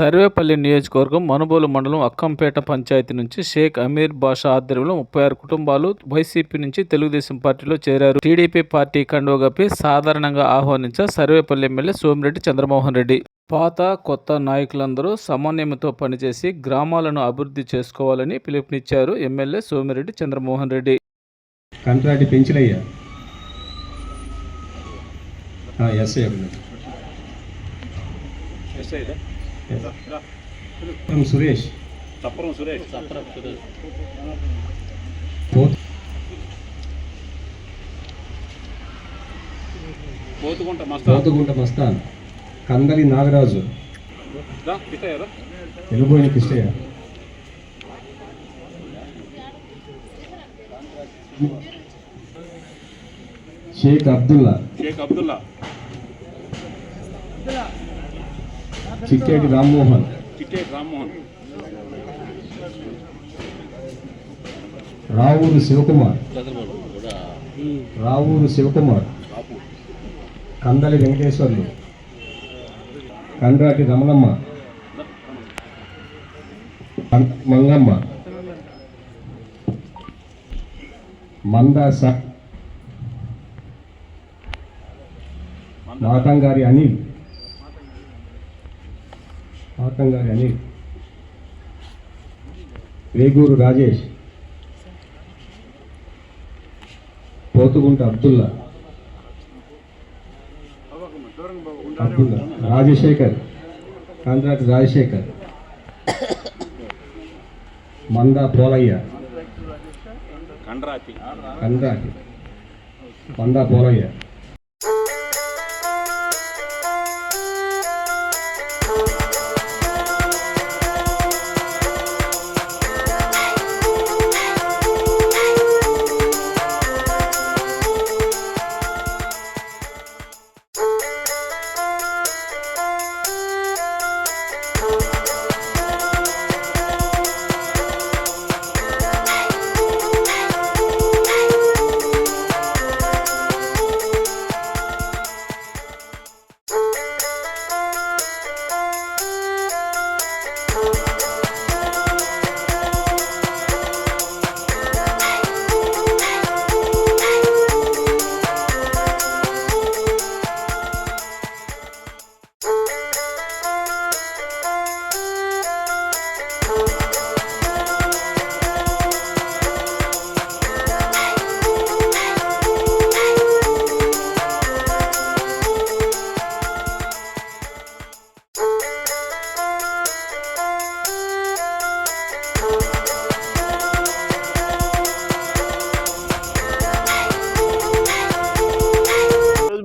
సర్వేపల్లి నియోజకవర్గం మనుబోలు మండలం అక్కంపేట పంచాయతీ నుంచి షేక్ అమీర్ బాషా ఆధ్వర్యంలో ముప్పై ఆరు కుటుంబాలు వైసీపీ నుంచి తెలుగుదేశం పార్టీలో చేరారు. టీడీపీ పార్టీ కండువగపి సాధారణంగా ఆహ్వానించ సర్వేపల్లి ఎమ్మెల్యే సోమిరెడ్డి చంద్రమోహన్ రెడ్డి. పాత కొత్త నాయకులందరూ సమన్వయంతో పనిచేసి గ్రామాలను అభివృద్ధి చేసుకోవాలని పిలుపునిచ్చారు MLA Somireddy Chandramohan Reddy. పెంచినయ్యా. SI Suresh Suresh Masta Pothugunta Mastan. Kandali Nagaraju. Eluboyina Krishnaiah Sheikh Abdulla. Sheikh Abdulla. Chitteti Rammohan. Chitteti Rammohan. Ravuru Sivakumar. Ravuru Sivakumar. Kandali Venkateswarlu. Kandrati Ramanamma. Mangamma. Mandasa Matangari Anil. Matangari Anil Veguru Rajesh Pothugunta Abdulla. Abdulla. Rajasekhar. Contract Rajasekhar. Manda Polaiah. Kandrathi contract Manda Polaiah.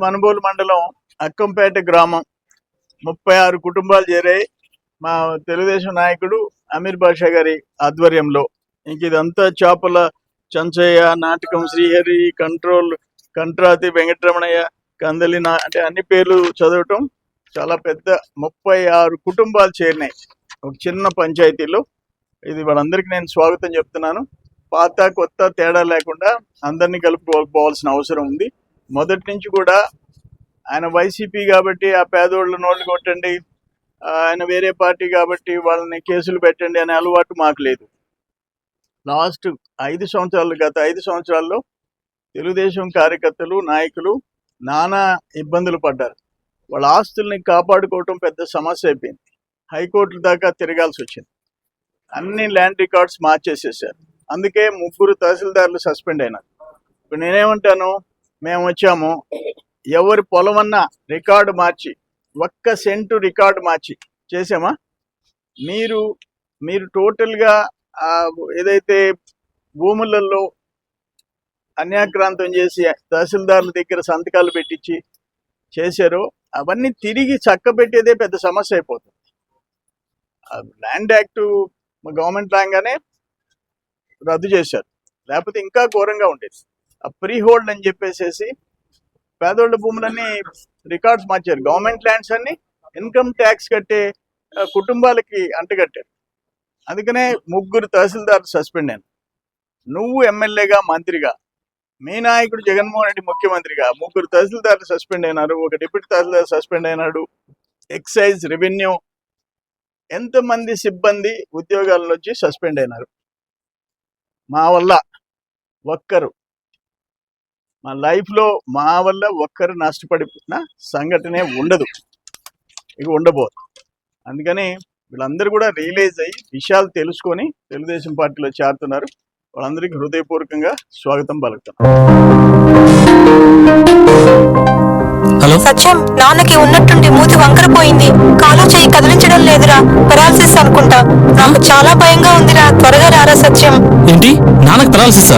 Manubolu మండలం అక్కంపేట గ్రామం. ముప్పై ఆరు కుటుంబాలు చేరాయి. మా తెలుగుదేశం నాయకుడు అమీర్ బాషా గారి ఆధ్వర్యంలో. ఇంక ఇదంతా చేపల చంచయ్య నాటకం శ్రీహరి కంట్రోల్ కంట్రాతి వెంకటరమణయ్య కందలి నా అంటే అన్ని పేర్లు చదవటం చాలా పెద్ద ముప్పై ఆరు కుటుంబాలు చేరినాయి. ఒక చిన్న పంచాయతీలో. ఇది వాళ్ళందరికీ నేను స్వాగతం చెప్తున్నాను. పాత కొత్త తేడా లేకుండా అందరినీ కలుపుకోవాల్సిన అవసరం ఉంది. మొదటి నుంచి కూడా ఆయన వైసీపీ కాబట్టి ఆ పేదోళ్ళ నోళ్ళు కొట్టండి ఆయన వేరే పార్టీ కాబట్టి వాళ్ళని కేసులు పెట్టండి అనే అలవాటు మాకు లేదు. లాస్ట్ ఐదు సంవత్సరాలు గత ఐదు సంవత్సరాల్లో తెలుగుదేశం కార్యకర్తలు నాయకులు నానా ఇబ్బందులు పడ్డారు. వాళ్ళ ఆస్తుల్ని కాపాడుకోవటం పెద్ద సమస్య అయిపోయింది. హైకోర్టు దాకా తిరగాల్సి వచ్చింది. అన్ని ల్యాండ్ రికార్డ్స్ మార్చేసేసారు. అందుకే ముగ్గురు తహసీల్దార్లు సస్పెండ్ అయినారు. ఇప్పుడు నేనేమంటాను మేము వచ్చాము. ఎవరి పొలమన్నా రికార్డు మార్చి ఒక్క సెంటు రికార్డు మార్చి చేసామా? మీరు మీరు టోటల్గా ఏదైతే భూములలో అన్యాక్రాంతం చేసి తహసీల్దార్ల దగ్గర సంతకాలు పెట్టించి చేశారో అవన్నీ తిరిగి చక్కబెట్టేదే పెద్ద సమస్య అయిపోతుంది. ల్యాండ్ యాక్ట్ గవర్నమెంట్ రాగానే రద్దు చేశారు. లేకపోతే ఇంకా ఘోరంగా ఉండేది. ప్రీ హోల్డ్ అని చెప్పేసేసి పేదోళ్ళ భూములన్నీ రికార్డ్స్ మార్చారు. గవర్నమెంట్ ల్యాండ్స్ అన్ని ఇన్కమ్ ట్యాక్స్ కట్టే కుటుంబాలకి అంటగట్టారు. అందుకనే ముగ్గురు తహసీల్దార్ సస్పెండ్ అయ్యాను నువ్వు ఎమ్మెల్యేగా మంత్రిగా మీ నాయకుడు జగన్మోహన్ రెడ్డి ముఖ్యమంత్రిగా ముగ్గురు తహసీల్దార్లు సస్పెండ్ అయినారు ఒక డిప్యూటీ తహసీల్దార్ సస్పెండ్ అయినాడు ఎక్సైజ్ రెవెన్యూ ఎంతమంది సిబ్బంది ఉద్యోగాల నుంచి సస్పెండ్ అయినారు? మా వల్ల ఒక్కరు. మా లైఫ్లో మా వల్ల ఒక్కరు నష్టపడిన సంఘటనే ఉండదు. ఇక ఉండబోదు. అందుకని వీళ్ళందరూ కూడా రియలైజ్ అయ్యి విషయాలు తెలుసుకొని తెలుగుదేశం పార్టీలో చేరుతున్నారు. వాళ్ళందరికీ హృదయపూర్వకంగా స్వాగతం పలుకుతాం. హలో? సత్యం నాన్నకి ఉన్నట్టుండి మూతి వంకరపోయింది కాలు చేయి కదిలించడం లేదురా. పెరాలసిస్ అనుకుంటా. నాకు చాలా భయంగా ఉందిరా. త్వరగా రారా సత్యం. ఏంటి? నాన్నకు పెరాలసిసా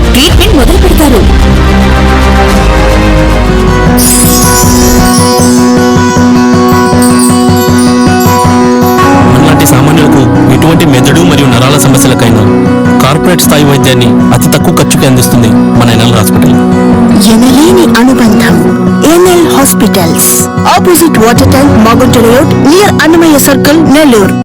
ట్రీట్మెంట్ మొదలు పెడతారు. మనలాంటి సామాన్యులకు ఎటువంటి మెదడు మరియు నరాల సమస్యలకైనా కార్పొరేట్ స్థాయి వైద్యాన్ని అతి తక్కువ ఖర్చుకి అందిస్తుంది మన ఎన్ఎల్ హాస్పిటల్. ఎనలేని అనుబంధం NL hospitals. Opposite water tank Magunta road near Annamayya circle Nellore.